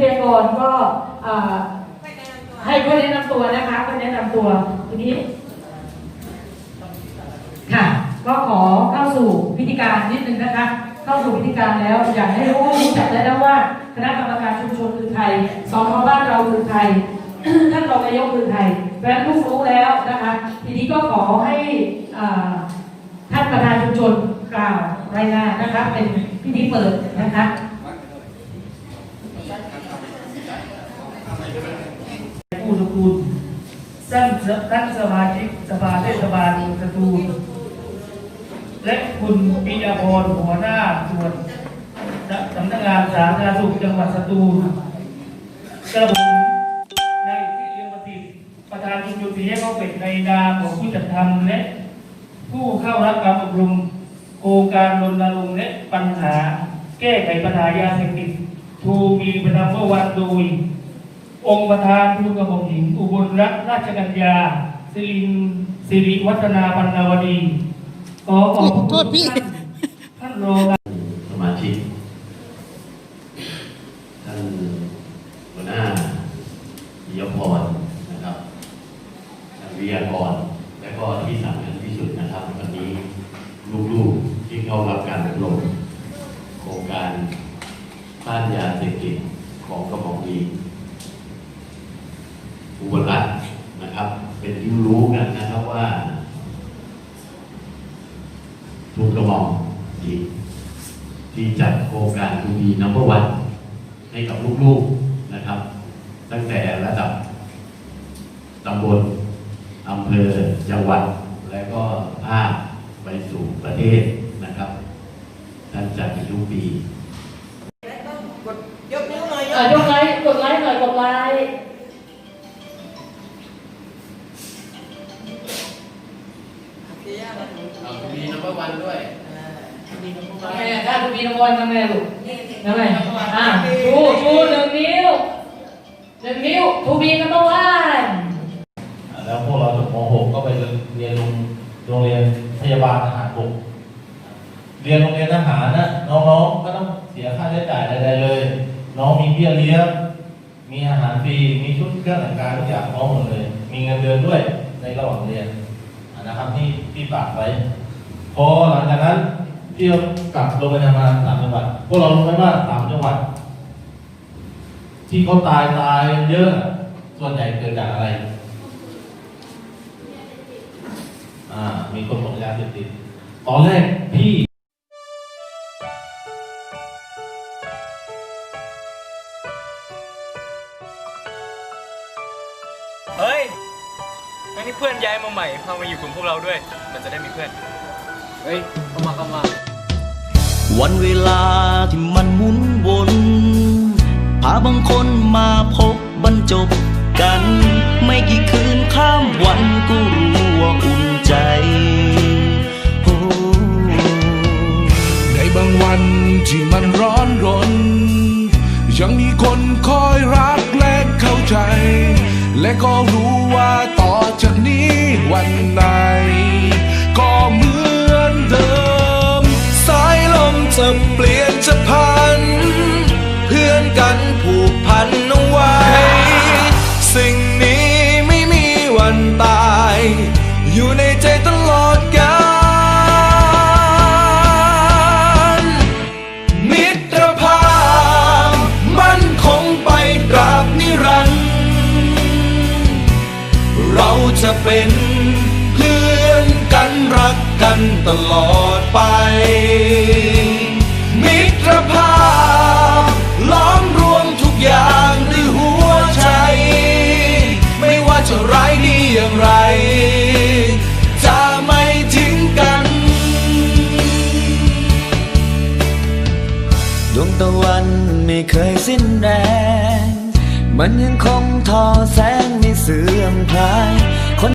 ทยากรก็ให้เพื่อนแนะนำตัวนะคะเพื่อนแนะนำตัวทีนี้ค่ะ ก็ขอเข้าสู่พิธีการนิดนึงนะคะ เข้าสู่พิธีการแล้วอยากให้รู้รู้จักได้แล้วว่าคณะกรรมการชุมชนคือใครสอนอบ้านเราคือใครท่านรองนายกคือใครเพราะฉะนั้นทุกรู้แล้วนะคะ ทีนี้ก็ขอให้ท่านประธานชุมชนกล่าวรายงานนะคะเป็นพิธีเปิดนะคะ ตูลท่านท่านสมาชิกสภาเทศบาลสตูลและคุณปิยพรหัวหน้าส่วนสำนักงานสาธารณสุขจังหวัดสตูลกระผมในที่เลี้ยงประสิทธิ์ประธานชุมชนสีแยกข้าเป็ดในนามของผู้จัดทำและผู้เข้ารับการอบรมโครงการรณรงค์และปัญหา แก้ไขปัญหายาเสพติดทูมีประจำเมื่อวันโดย องค์ประธานผู้กระผมหญิงอุบลรัตนราชกัญญาสิรินสิริวัฒนาบรรณาวดีขอขอบคุณโทษพี่ท่านท่านรองสมาชิกท่านหัวหน้าปิยพรนะครับท่านวิทยากรและก็ที่สำคัญที่สุดนะครับวันนี้ลูกๆที่เข้ารับการอบรมโครงการต้านยาเสพติดของกระบอกดี อุบลรัตน์นะครับ เป็นที่รู้กันนะครับว่าทุกกระหม่อมที่ที่จัดโครงการทูบีนัมเบอร์วันให้กับลูกๆนะครับ ตั้งแต่ระดับตำบลอำเภอจังหวัด และก็ภาคไปสู่ประเทศนะครับท่านจัดในทุกปียกนิ้วหน่อยเอ่อยกไลค์กดไลค์หน่อยกดไลค์ วันด้วยทำไงอะถ้าคุณมีรางวัลทำไงลูกทำไงอะชูชูหนึ่งนิ้วหนึ่งนิ้วทูบีนัมเบอร์วันแล้วพวกเราจบม .6 ก็ไปเรียนโรงเรียนพยาบาลทหารบกเรียนโรงเรียนทหารนะน้องๆก็ต้องเสียค่าใช้จ่ายใดๆเลย น้องมีเบี้ยเลี้ยงมีอาหารฟรีมีชุดเครื่องแต่งกายทุกอย่างน้องหมดเลย มีเงินเดือนด้วยในระหว่างเรียนอะนะครับที่ที่ฝากไว้ พอหลังจากนั้นที่เรากลับลงไปทำงานสามจังหวัดพวกเรารู้ไหมว่าสามจังหวัด ที่เขาตายตายเยอะ ส่วนใหญ่เกิดจากอะไรอ่ามีคนบอกยาเสพติดตอนแรกพี่เฮ้ยงั้นนี่เพื่อนย้ายมาใหม่พามาอยู่กลุ่มพวกเราด้วย มันจะได้มีเพื่อน เฮ้ยเข้ามาเข้ามา วันเวลาที่มันหมุนวนพาบางคนมาพบบรรจบกัน ไม่กี่คืนข้ามวันก็รู้ว่าอุ่นใจโอ้ในบางวันที่มันร้อนรน ยังมีคนคอยรักและเข้าใจ และก็รู้ว่าต่อจากนี้วันไหน อนกันผูกพันเอาไว้ สิ่งนี้ไม่มีวันตาย อยู่ในใจตลอดกาลมิตรภาพมันคงไปตราบนิรันดร์เราจะเป็นเพื่อนกันรักกันตลอดไป ดวงตะวันไม่เคยสิ้นแรง มันยังคงทอแสงไม่เสื่อมคลาย